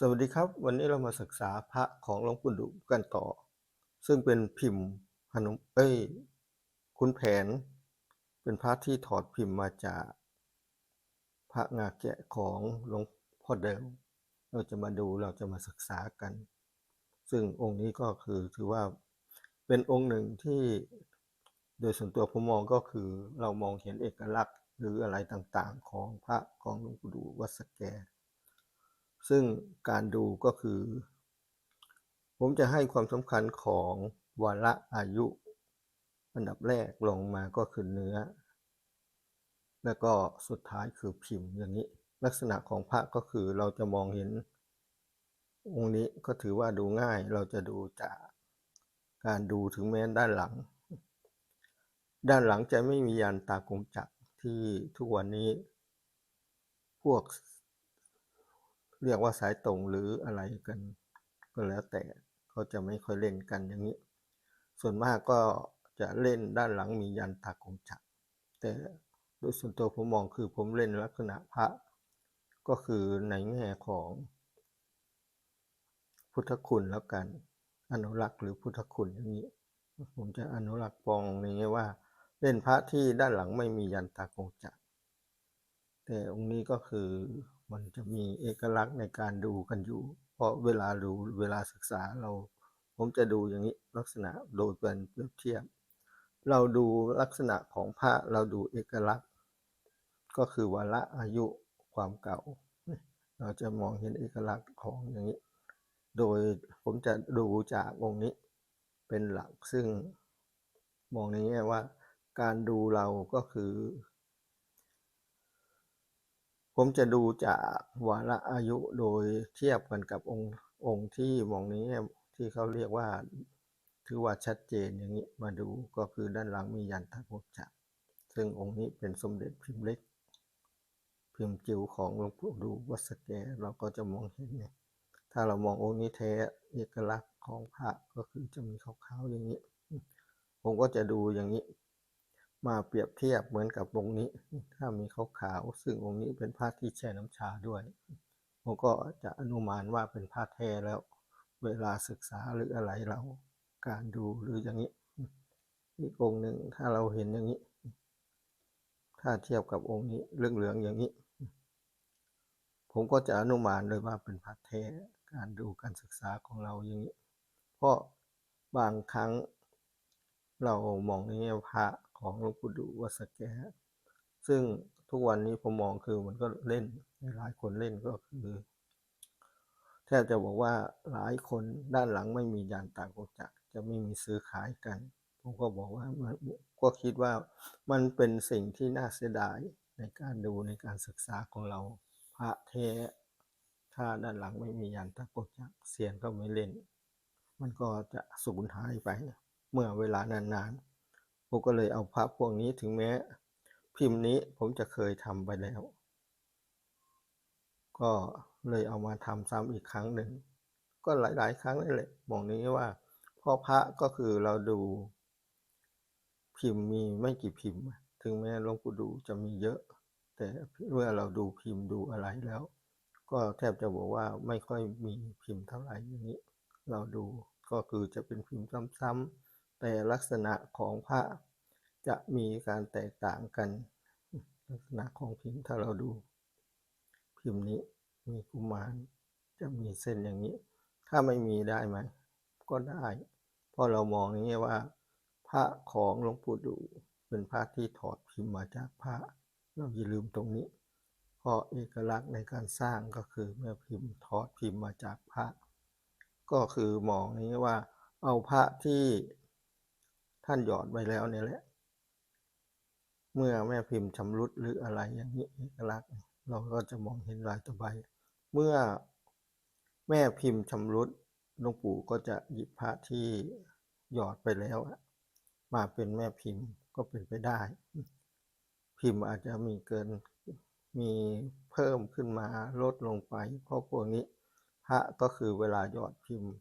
สวัสดีครับ วันนี้เรามาศึกษาพระของหลวงปู่ดุกันต่อ ซึ่งเป็นพิมพ์พนมเอ้ยคุณแผน เป็นพระที่ถอดพิมพ์มาจาก พระงาแกะของหลวงพ่อเดิม เราจะมาดูเราจะมาศึกษากัน ซึ่งองค์นี้ก็คือถือว่าเป็นองค์หนึ่งที่โดยส่วนตัวผมมองก็คือเรามองเห็นเอกลักษณ์หรืออะไรต่างๆ ของพระของหลวงปู่ดูวัดสแก ซึ่งการดูก็คือ ผมจะให้ความสำคัญของวาระอายุ อันดับแรกลงมาก็คือเนื้อ แล้วก็สุดท้ายคือพิมพ์อย่างนี้ ลักษณะของพระก็คือเราจะมองเห็น องค์นี้ก็ถือว่าดูง่ายเราจะดูจากการดูถึงแม้ด้านหลัง ด้านหลังจะไม่มียันตากงจักรที่ทุกวันนี้ พวก เรียกว่าสายตรงหรืออะไรกันก็แล้วแต่เขาจะไม่ค่อยเล่นกันอย่างนี้ ส่วนมากก็จะเล่นด้านหลังมียันตากงจักรแต่โดยส่วนตัวผมมองคือผมเล่นลักษณะพระ ก็คือในแง่ของพุทธคุณแล้วกันอนุรักษ์หรือพุทธคุณอย่างนี้ ผมจะอนุรักษ์ปองในแง่ว่า เล่นพระที่ด้านหลังไม่มียันตากงจักรแต่องค์นี้ก็คือ มันจะมีเอกลักษณ์ในการดูกันอยู่ เพราะเวลาดูเวลาศึกษาเรา ผมจะดูอย่างนี้ลักษณะโดยเป็นเปรียบเทียบ เราดูลักษณะของพระเราดูเอกลักษณ์ ก็คือวาระอายุความเก่า เราจะมองเห็นเอกลักษณ์ของอย่างนี้ โดยผมจะดูจากองค์นี้เป็นหลักซึ่งมองในแง่ว่าการดูเราก็คือ ผมจะดูจากวาระอายุโดยเทียบกันกับองค์องค์ที่มองนี้ที่เขาเรียกว่า ถือว่าชัดเจนอย่างนี้มาดูก็คือด้านหลังมียันทะโกจักซึ่งองค์นี้เป็นสมเด็จพิมพ์เล็ก พิมพ์จิ๋วของหลวงปู่ดูวัสแกเราก็จะมองเห็นเนี่ยถ้าเรามององค์นี้แท้เอกลักษณ์ของพระก็คือจะมีขาวๆอย่างนี้ ผมก็จะดูอย่างนี้ มาเปรียบเทียบเหมือนกับองค์นี้ ถ้ามีขาวๆซึ่งองค์นี้เป็นพระที่แช่น้ำชาด้วย ผมก็จะอนุมานว่าเป็นพระแท้แล้ว เวลาศึกษาหรืออะไรเราการดูหรืออย่างนี้ อีกองค์หนึ่งถ้าเราเห็นอย่างนี้ ถ้าเทียบกับองค์นี้เรื่องเหลืองอย่างนี้ ผมก็จะอนุมานเลยว่าเป็นพระแท้การดูการศึกษาของเราอย่างนี้ เพราะบางครั้งเรามองในแง่พระ ของหลวงปู่ดูวัดสแกซึ่งทุกวันนี้ผมมองคือมันก็เล่นหลายคนเล่นก็คือแทบจะบอกว่าหลายคนด้านหลังไม่มียานตากงจักจะไม่มีซื้อขายกัน ผมก็บอกว่าก็คิดว่ามันเป็นสิ่งที่น่าเสียดายในการดูในการศึกษาของเราพระแท้ถ้าด้านหลังไม่มียานตากงจักเสียนก็ไม่เล่น มันก็จะสูญหายไป เมื่อเวลานานๆ ผมก็เลยเอาพระพวกนี้ถึงแม้ พิมพ์นี้ผมจะเคยทำไปแล้ว ก็เลยเอามาทำซ้ำอีกครั้งหนึ่ง ก็หลาย ๆ ครั้งนั่นแหละมองนี้ว่าพ่อพระก็คือเราดู พิมพ์มีไม่กี่พิมพ์ ถึงแม้หลวงปู่ดูจะมีเยอะ แต่เมื่อเราดูพิมพ์ดูอะไรแล้ว ก็แทบจะบอกว่าไม่ค่อยมีพิมพ์เท่าไหร่อย่างนี้ เราดูก็คือจะเป็นพิมพ์ซ้ำๆ แต่ลักษณะของพระจะมีการแตกต่างกัน ลักษณะของพิมพ์ถ้าเราดู พิมพ์นี้มีกุมารจะมีเส้นอย่างนี้ ถ้าไม่มีได้ไหม ก็ได้ เพราะเรามองอย่างนี้ว่าพระของหลวงปู่ดูเป็นพระที่ถอดพิมพ์มาจากพระเราอย่าลืมตรงนี้เพราะเอกลักษณ์ในการสร้างก็คือเมื่อพิมพ์ถอดพิมพ์มาจากพระก็คือมองนี้ว่าเอาพระที่ ท่านหยอดไว้แล้วเนี่ยแหละ เมื่อแม่พิมพ์ชำรุดหรืออะไรอย่างนี้เอกลักษณ์เราก็จะมองเห็นลายตะไบเมื่อแม่พิมพ์ชำรุดหลวงปู่ก็จะหยิบพระที่หยอดไปแล้วมาเป็นแม่พิมพ์ก็เป็นไปได้ พิมพ์อาจจะมีเกินมีเพิ่มขึ้นมาลดลงไป เพราะพวกนี้ พระก็คือเวลาหยอดพิมพ์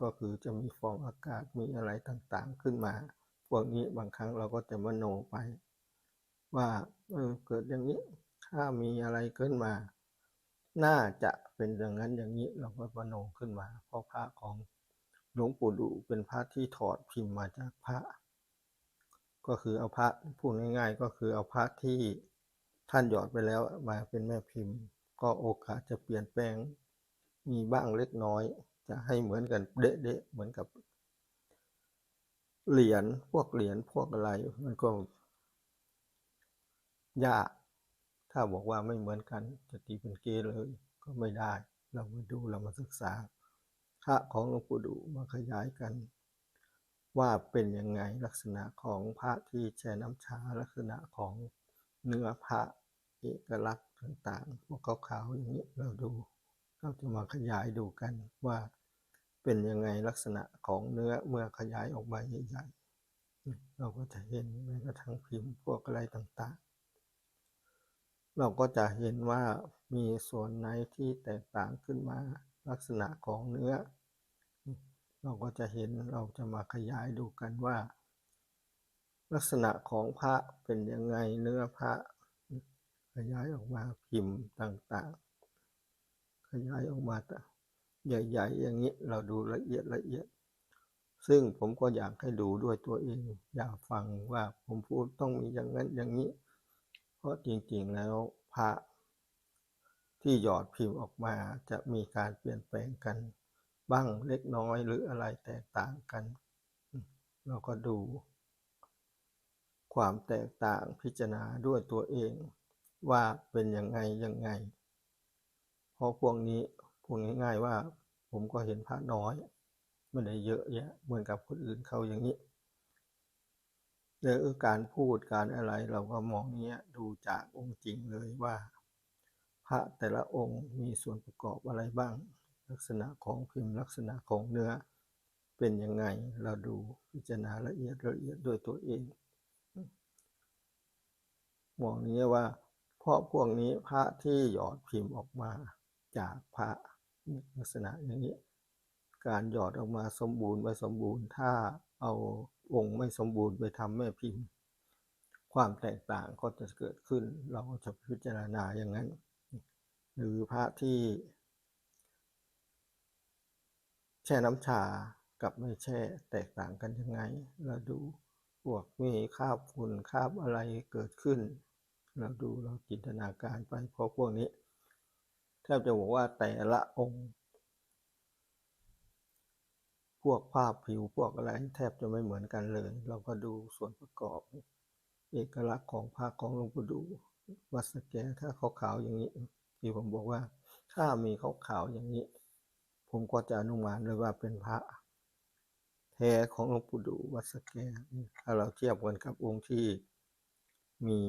ก็คือจะมีฟองอากาศมีอะไรต่างๆขึ้นมา พวกนี้บางครั้งเราก็จะมโนไป ว่าเออเกิดอย่างนี้ ถ้ามีอะไรขึ้นมา น่าจะเป็นอย่างนั้นอย่างนี้เราก็มโนขึ้นมา เพราะพระของหลวงปู่ดูเป็นพระที่ถอดพิมพ์มาจากพระ ก็คือเอาพระพูดง่ายๆ ก็คือเอาพระที่ท่านหยอดไปแล้วมาเป็นแม่พิมพ์ ก็โอกาสจะเปลี่ยนแปลงมีบ้างเล็กน้อย จะให้เหมือนกันเดะๆเหมือนกับ เหรียญพวกเหรียญพวกอะไร มันก็ยากถ้าบอกว่าไม่เหมือนกันจะตีเป็นเกเลยก็ไม่ได้ เรามาดูเรามาศึกษาพระของหลวงปู่ดูมาขยายกัน ว่าเป็นยังไงลักษณะของพระที่แช่น้ำชาลักษณะของเนื้อพระเอกลักษณ์ต่างๆพวกขาวๆอย่างนี้เราดู เราจะมาขยายดูกันว่าเป็นยังไงลักษณะของเนื้อเมื่อขยายออกมาใหญ่ๆ เราก็จะเห็นแม้กระทั่งพิมพ์พวกอะไรต่างๆ เราก็จะเห็นว่ามีส่วนไหนที่แตกต่างขึ้นมาลักษณะของเนื้อ เราก็จะเห็นเราจะมาขยายดูกันว่า ลักษณะของพระเป็นยังไงเนื้อพระขยายออกมาพิมพ์ต่างๆ ขยายออกมาใหญ่ๆ อย่างนี้เราดูละเอียดละเอียด ซึ่งผมก็อยากให้ดูด้วยตัวเอง อยากฟังว่าผมพูดต้องมีอย่างนั้นอย่างนี้ เพราะจริงๆแล้วพระที่หยอดพิมพ์ออกมาจะมีการเปลี่ยนแปลงกัน บ้างเล็กน้อยหรืออะไรแตกต่างกัน เราก็ดู ความแตกต่างพิจารณาด้วยตัวเอง ว่าเป็นยังไงยังไง ราะพวกนี้พูดง่าย ๆว่า ผมก็เห็นพระน้อยไม่ได้เยอะแยะเหมือนกับคนอื่นเขาอย่างนี้หรือการพูดการอะไรเราก็มองเนี้ยดูจากองค์จริงเลยว่า พระแต่ละองค์มีส่วนประกอบอะไรบ้าง ลักษณะของพิมพ์ลักษณะของเนื้อ เป็นยังไงเราดูพิจารณาละเอียดละเอียดด้วยตัวเองมองนี้ว่าเพราะพวกนี้พระที่หยอดพิมพ์ออกมา จากพระลักษณะอย่างนี้ การหยอดออกมาสมบูรณ์ไม่สมบูรณ์ ถ้าเอาองค์ไม่สมบูรณ์ไปทำแม่พิมพ์ ความแตกต่างก็จะเกิดขึ้น เราจะพิจารณาอย่างนั้น หรือพระที่ แช่น้ำชากับไม่แช่แตกต่างกันยังไง เราดูพวกมีคาบฝุ่นคาบอะไรเกิดขึ้น เราดูเราจินตนาการไปเพราะพวกนี้ ทบจะบอกว่าแต่ละองค์ พวกภาพผิวพวกอะไรแทบจะไม่เหมือนกันเลย เราก็ดูส่วนประกอบ เอกลักษณ์ของพระของหลวงปู่ดูวัดสแกถ้าขาวๆอย่างนี้ที่ผมบอกว่า ถ้ามีขาวๆอย่างนี้ ผมก็จะอนุมานเลยว่าเป็นพระแท้ของหลวงปู่ดูวัดสแกถ้าเราเทียบกันกับองค์ที่มี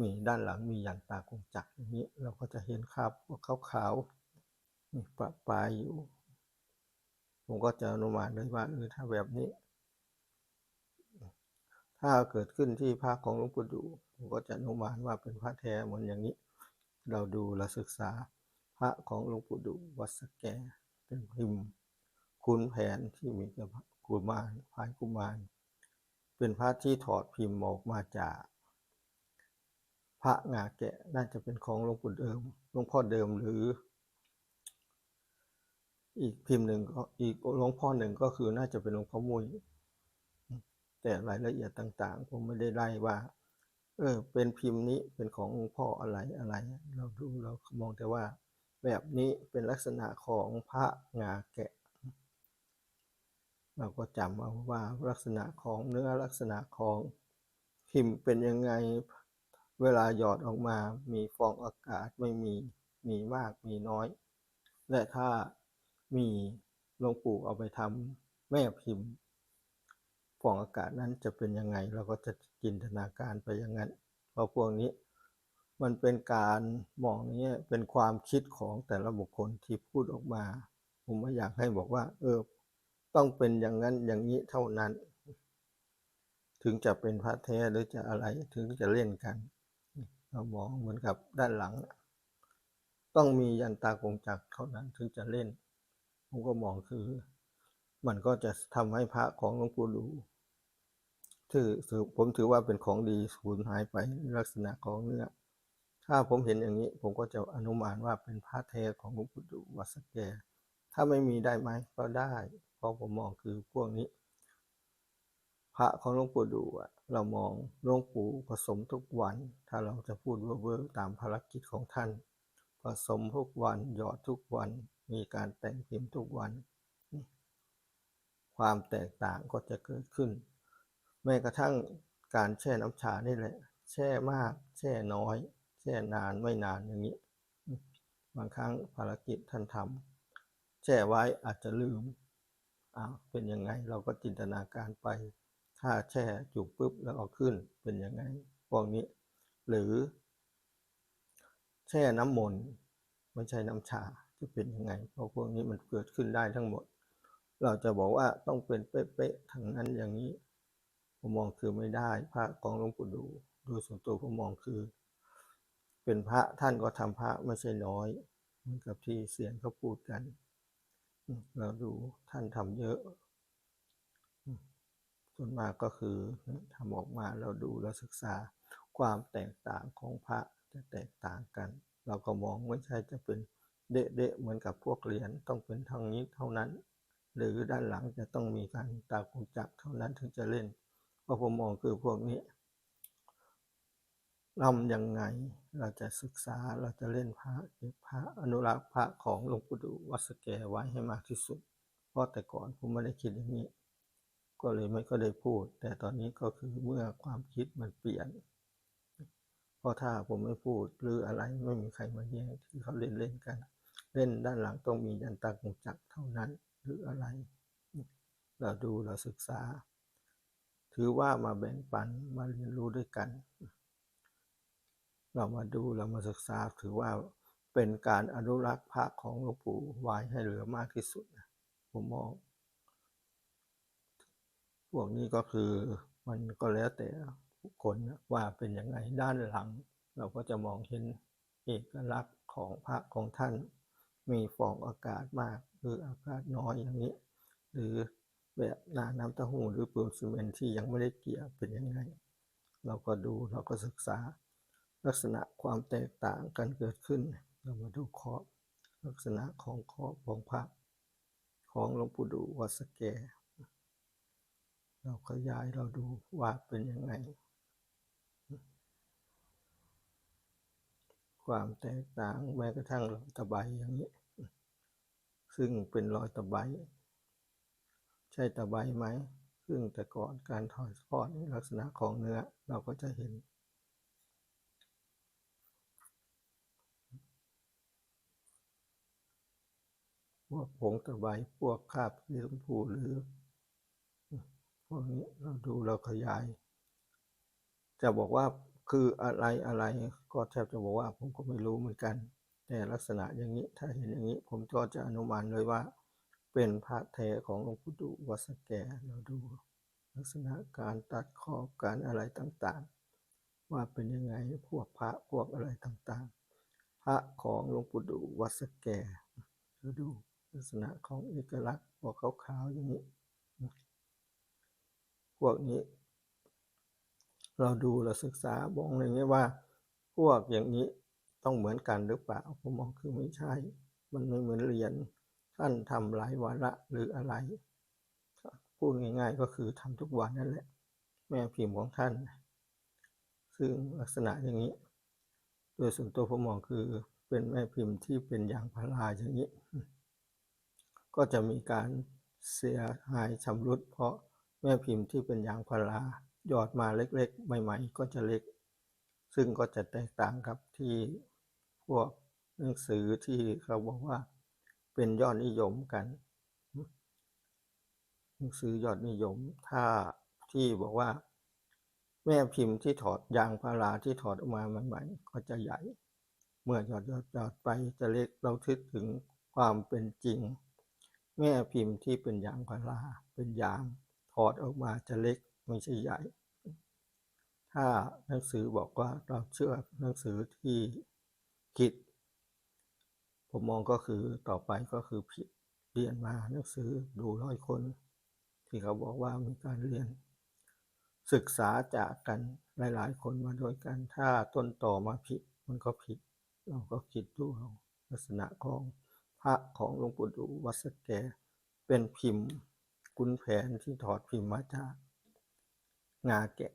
มีด้านหลังมียันตากงจักรอย่างนี้เราก็จะเห็นคราบพวกขาวๆนี่ประปายอยู่ ผมก็จะอนุมานเลยว่าเออถ้าแบบนี้ ถ้าเกิดขึ้นที่พระของหลวงปู่ดูผมก็จะอนุมานว่าเป็นพระแท้เหมือนอย่างนี้ เราดูเราศึกษาพระของหลวงปู่ดูวัดสแกเป็นพิมพ์คุณแผนที่มีกับกุมารพายกุมารเป็นพระที่ถอดพิมพ์ออกมาจาก พระงาแกะน่าจะเป็นของหลวงปู่เดิมหลวงพ่อเดิมหรือ อีกพิมพ์หนึ่งก็อีกหลวงพ่อหนึ่งก็คือน่าจะเป็นหลวงพ่อมุยแต่รายละเอียดต่าง ๆ ผมไม่ได้ไล่ว่า เออ เป็นพิมพ์นี้เป็นของหลวงพ่ออะไรอะไร เราดูเรามองแต่ว่า แบบนี้เป็นลักษณะของพระงาแกะ เราก็จำเอาว่าลักษณะของเนื้อลักษณะของพิมพ์เป็นยังไง เวลาหยอดออกมามีฟองอากาศไม่มี มีมากมีน้อย และถ้ามีหลวงปู่เอาไปทำแม่พิมพ์ ฟองอากาศนั้นจะเป็นยังไง เราก็จะจินตนาการไปอย่างนั้น เพราะพวกนี้มันเป็นการมองนี้เป็นความคิดของแต่ละบุคคลที่พูดออกมา ผมไม่อยากให้บอกว่า เออ ต้องเป็นอย่างนั้นอย่างนี้เท่านั้น ถึงจะเป็นพระแท้หรือจะอะไรถึงจะเล่นกัน เรามองเหมือนกับด้านหลัง ต้องมียันตากงจักรเท่านั้นถึงจะเล่น ผมก็มองคือ มันก็จะทำให้พระของหลวงปู่ดูถือผมถือว่าเป็นของดีสูญหายไปลักษณะของเนื้อ ถ้าผมเห็นอย่างนี้ ผมก็จะอนุมานว่าเป็นพระแท้ของหลวงปู่ดูวัดสแก ถ้าไม่มีได้ไหมก็ได้ เพราะผมมองคือพวกนี้ พระของหลวงปู่ดูอะ เรามองหลวงปู่ผสมทุกวัน ถ้าเราจะพูดเวอร์ตามภารกิจของท่าน ผสมทุกวัน หยอดทุกวัน มีการแต่งพิมพ์ทุกวัน ความแตกต่างก็จะเกิดขึ้น แม้กระทั่งการแช่น้ำชานี่แหละ แช่มาก แช่น้อย แช่นานไม่นานอย่างนี้ บางครั้งภารกิจท่านทำแช่ไว้อาจจะลืมอ้าวเป็นยังไงเราก็จินตนาการไป ถ้าแช่จุกปุ๊บแล้วเอาขึ้นเป็นยังไงพวกนี้ หรือ แช่น้ำมนต์ไม่ใช่น้ำชาจะเป็นยังไงเพราะพวกนี้มันเกิดขึ้นได้ทั้งหมด เราจะบอกว่าต้องเป็นเป๊ะๆทั้งนั้นอย่างนี้ผมมองคือไม่ได้ พระของหลวงปู่ดูโดยส่วนตัวผมมองคือ เป็นพระท่านก็ทำพระไม่ใช่น้อยเหมือนกับที่เสียงเขาพูดกัน เราดูท่านทำเยอะ ส่วนมากก็คือทำออกมาเราดูเราศึกษาความแตกต่างของพระจะแตกต่างกัน เราก็มองไม่ใช่จะเป็นเดะๆเหมือนกับพวกเหรียญต้องเป็นทางนี้เท่านั้น หรือด้านหลังจะต้องมีการตากงจักเท่านั้นถึงจะเล่นเพราะผมมองคือพวกนี้ทำยังไงเราจะศึกษาเราจะเล่นพระเก็บพระอนุรักษ์พระของหลวงปู่ดูวัดสแกไว้ให้มากที่สุด เพราะแต่ก่อนผมไม่ได้คิดอย่างนี้ ก็เลยไม่ก็ได้พูด แต่ตอนนี้ก็คือเมื่อความคิดมันเปลี่ยนเพราะถ้าผมไม่พูดหรืออะไรไม่มีใครมาแย่งที่เขาเล่นเล่นกัน เล่นด้านหลังต้องมียันตากงจักรเท่านั้นหรืออะไร เราดูเราศึกษา ถือว่ามาแบ่งปันมาเรียนรู้ด้วยกัน เรามาดูเรามาศึกษาถือว่าเป็นการอนุรักษ์พระของหลวงปู่ไว้ให้เหลือมากที่สุดผมมอง พวกนี้ก็คือมันก็แล้วแต่คนว่าเป็นยังไงด้านหลัง เราก็จะมองเห็นเอกลักษณ์ของพระของท่าน มีฟองอากาศมากหรืออากาศน้อยอย่างนี้ หรือแบบหน้าน้ำเต้าหู้หรือปูนซีเมนต์ที่ยังไม่ได้เกี่ยเป็นยังไง เราก็ดูเราก็ศึกษา ลักษณะความแตกต่างกันเกิดขึ้น เรามาดูขอบลักษณะของขอบของพระของหลวงปู่ดูวัดสแก เราขยายเราดูว่าเป็นยังไง ความแตกต่างแม้กระทั่งรอยตะไบอย่างนี้ ซึ่งเป็นรอยตะไบใช่ตะไบไหม ซึ่งแต่ก่อนการถอดทอดในลักษณะของเนื้อเราก็จะเห็นพวกผงตะไบพวกคาบสีชมพูหรือ วกนี้เราดูเราขยาย จะบอกว่าคืออะไรอะไรก็แทบจะบอกว่าผมก็ไม่รู้เหมือนกัน แต่ลักษณะอย่างนี้ถ้าเห็นอย่างนี้ ผมก็จะอนุมานเลยว่า เป็นพระแท้ของหลวงปู่ดูวัสะแกเราดู ลักษณะการตัดขอบการอะไรต่างๆ ว่าเป็นยังไงพวกพระพวกอะไรต่างๆ พระของหลวงปู่ดูวัสะแกเราดูลักษณะของเอกลักษณ์พวกขาวๆอย่างนี้ พวกนี้ เราดูเราศึกษามองอย่างนี้ว่า พวกอย่างนี้ต้องเหมือนกันหรือเปล่าผมมองคือไม่ใช่ มันไม่เหมือนเรียญท่านทำหลายวาระหรืออะไร พูดง่าย ๆ ก็คือทำทุกวันนั่นแหละ แม่พิมพ์ของท่าน ซึ่งลักษณะอย่างนี้ โดยส่วนตัวผมมองคือเป็นแม่พิมพ์ที่เป็นอย่างพาราอย่างนี้ ก็จะมีการเสียหายชำรุดเพราะ แม่พิมพ์ที่เป็นยางพาราหยอดมาเล็กๆ ใหม่ๆ ก็จะเล็ก ซึ่งก็จะแตกต่างกับที่พวกหนังสือที่เขาบอกว่าเป็นยอดนิยมกัน หนังสือยอดนิยม ถ้าที่บอกว่า แม่พิมพ์ที่ถอดยางพาราที่ถอดออกมาใหม่ๆ ก็จะใหญ่ เมื่อหยอดหยอดหยอดไปจะเล็กเราคิดถึงความเป็นจริง แม่พิมพ์ที่เป็นยางพาราเป็นยาง พอตออกมาจะเล็กไม่ใช่ใหญ่ ถ้าหนังสือบอกว่าเราเชื่อหนังสือที่ผิด ผมมองก็คือต่อไปก็คือผิดเรียนมาหนังสือดูร้อยคน ที่เขาบอกว่ามีการเรียน ศึกษาจากกันหลาย ๆ คนมาโดยกัน ถ้าต้นต่อมาผิดมันก็ผิด เราก็คิดดูเอาลักษณะของพระของหลวงปู่ดูวัสแกเป็นพิมพ์ คุณแผนที่ถอดพิมพ์มาจากงาแกะ